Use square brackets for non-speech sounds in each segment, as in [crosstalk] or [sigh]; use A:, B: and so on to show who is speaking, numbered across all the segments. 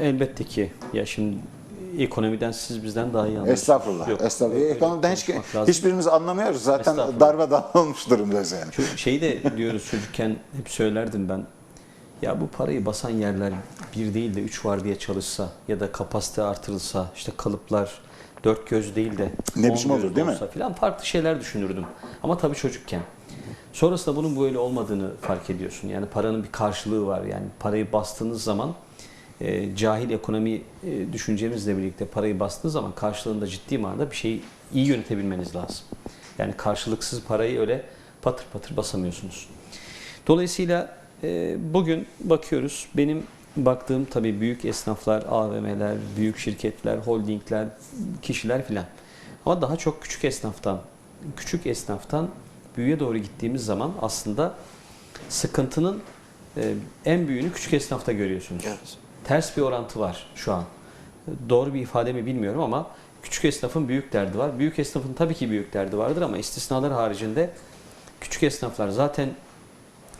A: Elbette ki. Ya şimdi ekonomiden siz bizden daha iyi anlıyorsunuz.
B: Estağfurullah.
A: Yok,
B: Estağfurullah.
A: öyle
B: Ekonomiden hiç,
A: konuşmak lazım.
B: hiçbirimiz anlamıyoruz. Zaten
A: Estağfurullah.
B: darmadağın [laughs] olmuş durumdayız yani.
A: Şu şeyi de diyoruz çocukken hep söylerdim ben. Ya bu parayı basan yerler bir değil de üç var diye çalışsa ya da kapasite artırılsa işte kalıplar dört göz değil de
B: Ne
A: on
B: biçim
A: göz
B: olur, değil mi?
A: olsa Falan farklı şeyler düşünürdüm. Ama tabii çocukken. Sonrasında bunun böyle olmadığını fark ediyorsun. Yani paranın bir karşılığı var. Yani parayı bastığınız zaman e, cahil ekonomi e, düşüncemizle birlikte parayı bastığınız zaman karşılığında ciddi manada bir şeyi iyi yönetebilmeniz lazım. Yani karşılıksız parayı öyle patır patır basamıyorsunuz. Dolayısıyla e, bugün bakıyoruz benim baktığım tabii büyük esnaflar, AVM'ler, büyük şirketler, holdingler, kişiler filan. Ama daha çok küçük esnaftan, küçük esnaftan büyüğe doğru gittiğimiz zaman aslında sıkıntının e, en büyüğünü küçük esnafta görüyorsunuz.
C: Evet.
A: Ters bir orantı var şu an. Doğru bir ifade mi bilmiyorum ama küçük esnafın büyük derdi var. Büyük esnafın tabii ki büyük derdi vardır ama istisnalar haricinde küçük esnaflar zaten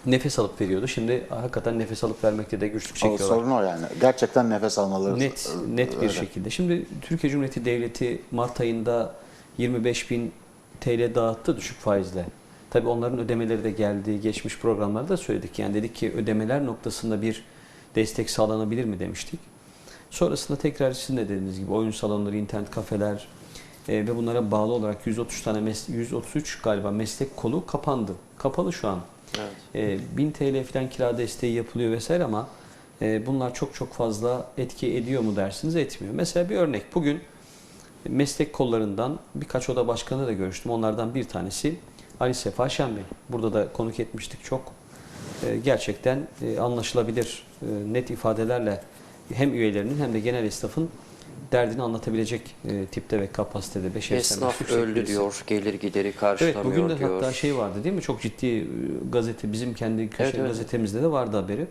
A: nefes alıp veriyordu. Şimdi hakikaten nefes alıp vermekte de güçlük
B: O,
A: çekiyorlar.
B: sorun o yani. Gerçekten nefes almaları
A: Net,
B: e,
A: net bir
B: öyle.
A: şekilde. Şimdi Türkiye Cumhuriyeti Devleti Mart ayında 25 bin TL dağıttı düşük faizle. Tabii onların ödemeleri de geldi. Geçmiş programlarda da söyledik. Yani dedik ki ödemeler noktasında bir destek sağlanabilir mi demiştik. Sonrasında tekrar sizin de dediğiniz gibi oyun salonları, internet kafeler e, ve bunlara bağlı olarak 130 tane mes- 133 galiba meslek kolu kapandı. Kapalı şu an.
C: Evet.
A: E, 1000 TL falan kira desteği yapılıyor vesaire ama e, bunlar çok çok fazla etki ediyor mu dersiniz etmiyor. Mesela bir örnek bugün meslek kollarından birkaç oda başkanı da görüştüm. Onlardan bir tanesi Ali Sefa Şen Bey. Burada da konuk etmiştik çok. E, gerçekten e, anlaşılabilir e, net ifadelerle hem üyelerinin hem de genel esnafın derdini anlatabilecek tipte ve kapasitede beşer
C: Esnaf öldü diyor, gelir gideri
A: Evet
C: karşılamıyor
A: bugün de
C: diyor.
A: hatta şey vardı değil mi? Çok ciddi gazete bizim kendi köşe
C: Evet, evet.
A: gazetemizde de vardı haberi.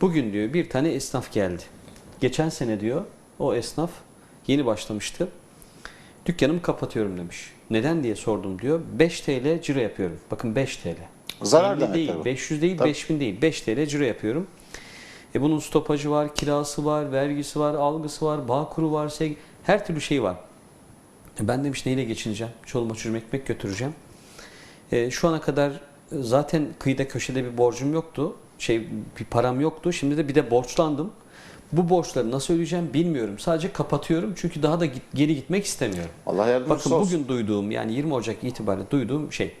A: Bugün diyor bir tane esnaf geldi. Geçen sene diyor o esnaf yeni başlamıştı. Dükkanımı kapatıyorum demiş. Neden diye sordum diyor. 5 TL ciro yapıyorum. Bakın 5 TL.
B: Zarar
A: 50
B: demek
A: değil,
B: tabii.
A: 500 değil,
B: Tabii.
A: 5000 değil. 5 TL ciro yapıyorum. E bunun stopajı var, kirası var, vergisi var, algısı var, bağ kuru var, seg- her türlü şey var. E ben demiş neyle geçineceğim? Çoluğuma çocuğuma ekmek götüreceğim. E, şu ana kadar e, zaten kıyıda köşede bir borcum yoktu. Şey bir param yoktu. Şimdi de bir de borçlandım. Bu borçları nasıl ödeyeceğim bilmiyorum. Sadece kapatıyorum çünkü daha da git- geri gitmek istemiyorum.
B: Allah yardımcısı
A: Bakın
B: olsun.
A: bugün duyduğum yani 20 Ocak itibariyle duyduğum şey.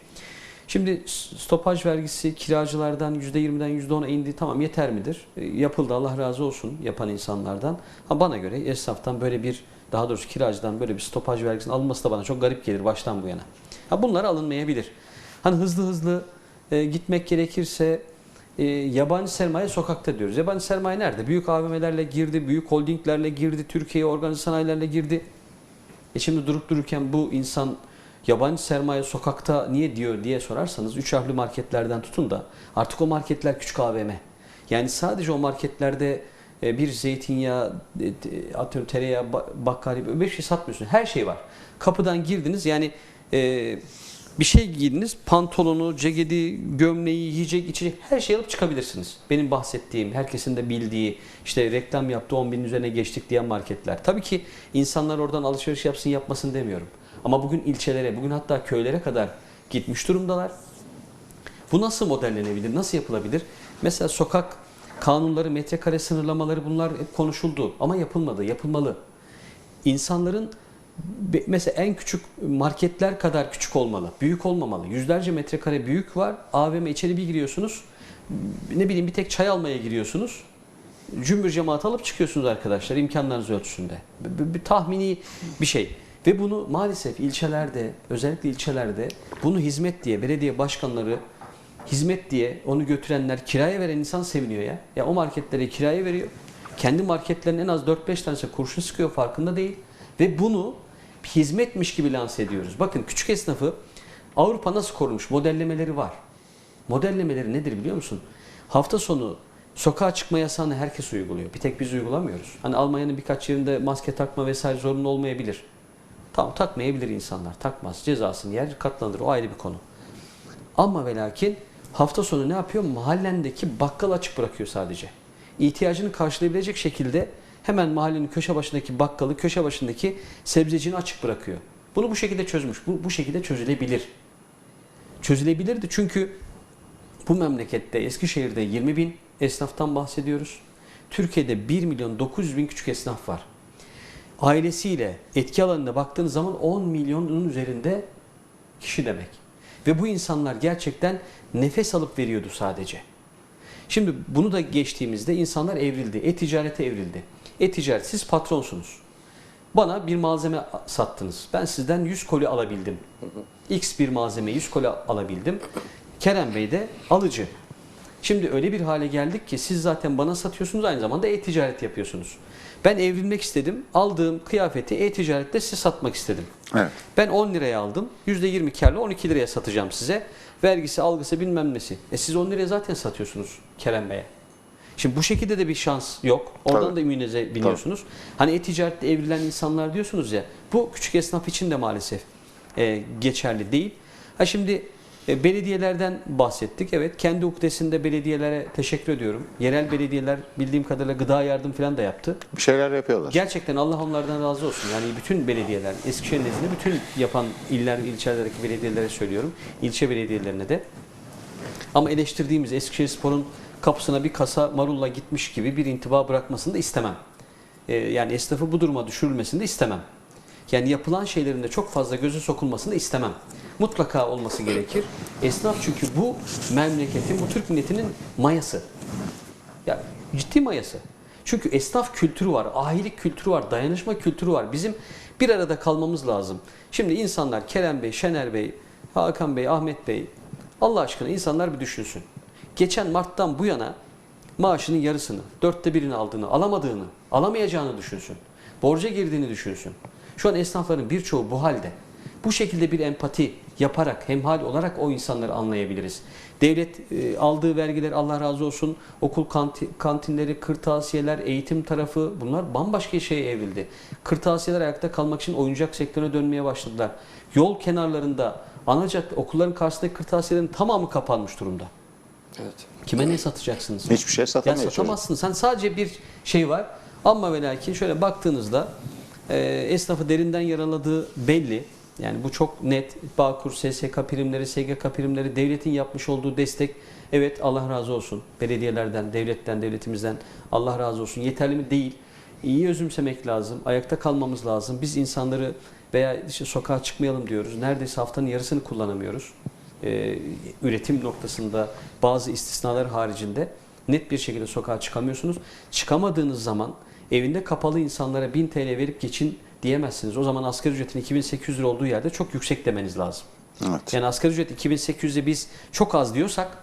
A: Şimdi stopaj vergisi kiracılardan %20'den %10'a indi. Tamam yeter midir? E, yapıldı Allah razı olsun yapan insanlardan. Ha bana göre esnaftan böyle bir daha doğrusu kiracıdan böyle bir stopaj vergisinin alınması da bana çok garip gelir baştan bu yana. Ha bunlar alınmayabilir. Hani hızlı hızlı e, gitmek gerekirse e, yabancı sermaye sokakta diyoruz. Yabancı sermaye nerede? Büyük AVM'lerle girdi, büyük holdinglerle girdi, Türkiye'ye organize sanayilerle girdi. E şimdi durup dururken bu insan yabancı sermaye sokakta niye diyor diye sorarsanız üç harfli marketlerden tutun da artık o marketler küçük AVM. Yani sadece o marketlerde e, bir zeytinyağı, e, atıyorum tereyağı, ba- bakkali bir şey satmıyorsun. Her şey var. Kapıdan girdiniz yani e, bir şey giydiniz pantolonu, ceketi, gömleği, yiyecek, içecek her şeyi alıp çıkabilirsiniz. Benim bahsettiğim, herkesin de bildiği, işte reklam yaptı 10 binin üzerine geçtik diyen marketler. Tabii ki insanlar oradan alışveriş yapsın yapmasın demiyorum. Ama bugün ilçelere, bugün hatta köylere kadar gitmiş durumdalar. Bu nasıl modellenebilir, nasıl yapılabilir? Mesela sokak kanunları, metrekare sınırlamaları bunlar hep konuşuldu ama yapılmadı, yapılmalı. İnsanların mesela en küçük marketler kadar küçük olmalı, büyük olmamalı. Yüzlerce metrekare büyük var, AVM içeri bir giriyorsunuz, ne bileyim bir tek çay almaya giriyorsunuz. Cümbür cemaat alıp çıkıyorsunuz arkadaşlar imkanlarınız ölçüsünde. Bir, bir tahmini bir şey. Ve bunu maalesef ilçelerde, özellikle ilçelerde bunu hizmet diye belediye başkanları hizmet diye onu götürenler kiraya veren insan seviniyor ya. Ya o marketlere kiraya veriyor. Kendi marketlerin en az 4-5 tanesi kurşun sıkıyor farkında değil. Ve bunu hizmetmiş gibi lanse ediyoruz. Bakın küçük esnafı Avrupa nasıl korumuş? Modellemeleri var. Modellemeleri nedir biliyor musun? Hafta sonu sokağa çıkma yasağını herkes uyguluyor. Bir tek biz uygulamıyoruz. Hani Almanya'nın birkaç yerinde maske takma vesaire zorunlu olmayabilir. Tamam takmayabilir insanlar. Takmaz. Cezasını yer katlanır. O ayrı bir konu. Ama ve lakin hafta sonu ne yapıyor? Mahallendeki bakkal açık bırakıyor sadece. İhtiyacını karşılayabilecek şekilde hemen mahallenin köşe başındaki bakkalı, köşe başındaki sebzecini açık bırakıyor. Bunu bu şekilde çözmüş. Bu, bu şekilde çözülebilir. Çözülebilirdi çünkü bu memlekette Eskişehir'de 20 bin esnaftan bahsediyoruz. Türkiye'de 1 milyon 900 bin küçük esnaf var. Ailesiyle etki alanına baktığınız zaman 10 milyonun üzerinde kişi demek. Ve bu insanlar gerçekten nefes alıp veriyordu sadece. Şimdi bunu da geçtiğimizde insanlar evrildi. E-ticarete evrildi. E-ticaret siz patronsunuz. Bana bir malzeme sattınız. Ben sizden 100 koli alabildim. X bir malzeme 100 koli alabildim. Kerem Bey de alıcı. Şimdi öyle bir hale geldik ki siz zaten bana satıyorsunuz aynı zamanda e-ticaret yapıyorsunuz. Ben evrilmek istedim. Aldığım kıyafeti e-ticarette size satmak istedim.
B: Evet.
A: Ben 10 liraya aldım. %20 karla 12 liraya satacağım size. Vergisi, algısı bilmem nesi. E siz 10 liraya zaten satıyorsunuz Kerem Bey'e. Şimdi bu şekilde de bir şans yok. Oradan
B: Tabii.
A: da immunize biniyorsunuz. Hani e-ticarette evrilen insanlar diyorsunuz ya. Bu küçük esnaf için de maalesef e, geçerli değil. Ha şimdi e, belediyelerden bahsettik. Evet kendi ukdesinde belediyelere teşekkür ediyorum. Yerel belediyeler bildiğim kadarıyla gıda yardım falan da yaptı.
B: Bir şeyler yapıyorlar.
A: Gerçekten Allah onlardan razı olsun. Yani bütün belediyeler, Eskişehir nezdinde bütün yapan iller, ilçelerdeki belediyelere söylüyorum. ilçe belediyelerine de. Ama eleştirdiğimiz Eskişehir Spor'un kapısına bir kasa marulla gitmiş gibi bir intiba bırakmasını da istemem. Ee, yani esnafı bu duruma düşürülmesini de istemem. Yani yapılan şeylerin de çok fazla gözü sokulmasını da istemem. Mutlaka olması gerekir. Esnaf çünkü bu memleketin, bu Türk milletinin mayası. Ya ciddi mayası. Çünkü esnaf kültürü var, ahilik kültürü var, dayanışma kültürü var. Bizim bir arada kalmamız lazım. Şimdi insanlar Kerem Bey, Şener Bey, Hakan Bey, Ahmet Bey Allah aşkına insanlar bir düşünsün. Geçen Mart'tan bu yana maaşının yarısını, dörtte birini aldığını, alamadığını, alamayacağını düşünsün. Borca girdiğini düşünsün. Şu an esnafların birçoğu bu halde. Bu şekilde bir empati yaparak, hemhal olarak o insanları anlayabiliriz. Devlet e, aldığı vergiler Allah razı olsun, okul kanti- kantinleri, kırtasiyeler, eğitim tarafı bunlar bambaşka şeye evrildi. Kırtasiyeler ayakta kalmak için oyuncak sektörüne dönmeye başladılar. Yol kenarlarında, ana cadde, okulların karşısındaki kırtasiyelerin tamamı kapanmış durumda.
C: Evet.
A: Kime ne satacaksınız?
B: Hiçbir şey
A: Ya
B: satamıyor çocuk.
A: satamazsın. Sen sadece bir şey var. Ama ve lakin şöyle baktığınızda e, esnafı derinden yaraladığı belli. Yani bu çok net. Bağkur, SSK primleri, SGK primleri, devletin yapmış olduğu destek. Evet Allah razı olsun. Belediyelerden, devletten, devletimizden Allah razı olsun. Yeterli mi? Değil. İyi özümsemek lazım. Ayakta kalmamız lazım. Biz insanları veya işte sokağa çıkmayalım diyoruz. Neredeyse haftanın yarısını kullanamıyoruz. Ee, üretim noktasında bazı istisnalar haricinde net bir şekilde sokağa çıkamıyorsunuz. Çıkamadığınız zaman evinde kapalı insanlara 1000 TL verip geçin diyemezsiniz. O zaman asgari ücretin 2800 lira olduğu yerde çok yüksek demeniz lazım.
B: Evet.
A: Yani asgari ücret 2800'e biz çok az diyorsak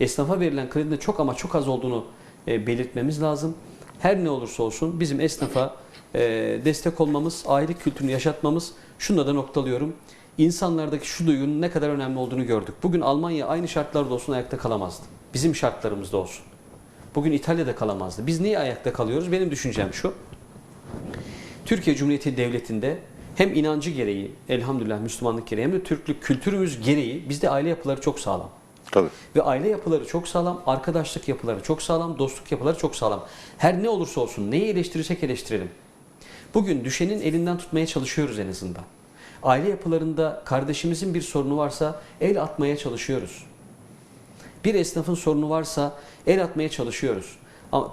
A: esnafa verilen kredinin çok ama çok az olduğunu e, belirtmemiz lazım. Her ne olursa olsun bizim esnafa e, destek olmamız, ailelik kültürünü yaşatmamız şunu da noktalıyorum. İnsanlardaki şu duygunun ne kadar önemli olduğunu gördük. Bugün Almanya aynı şartlarda olsun ayakta kalamazdı. Bizim şartlarımızda olsun. Bugün İtalya'da kalamazdı. Biz niye ayakta kalıyoruz? Benim düşüncem şu. Türkiye Cumhuriyeti Devleti'nde hem inancı gereği, elhamdülillah Müslümanlık gereği hem de Türklük kültürümüz gereği bizde aile yapıları çok sağlam.
B: Tabii.
A: Ve aile yapıları çok sağlam, arkadaşlık yapıları çok sağlam, dostluk yapıları çok sağlam. Her ne olursa olsun neyi eleştirirsek eleştirelim. Bugün düşenin elinden tutmaya çalışıyoruz en azından. Aile yapılarında kardeşimizin bir sorunu varsa el atmaya çalışıyoruz. Bir esnafın sorunu varsa el atmaya çalışıyoruz.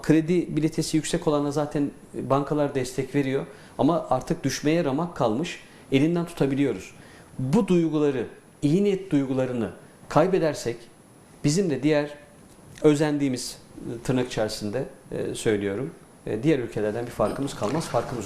A: Kredi biletesi yüksek olana zaten bankalar destek veriyor. Ama artık düşmeye ramak kalmış. Elinden tutabiliyoruz. Bu duyguları, iyi niyet duygularını kaybedersek bizim de diğer özendiğimiz tırnak içerisinde e, söylüyorum. e, diğer ülkelerden bir farkımız kalmaz, farkımız olur.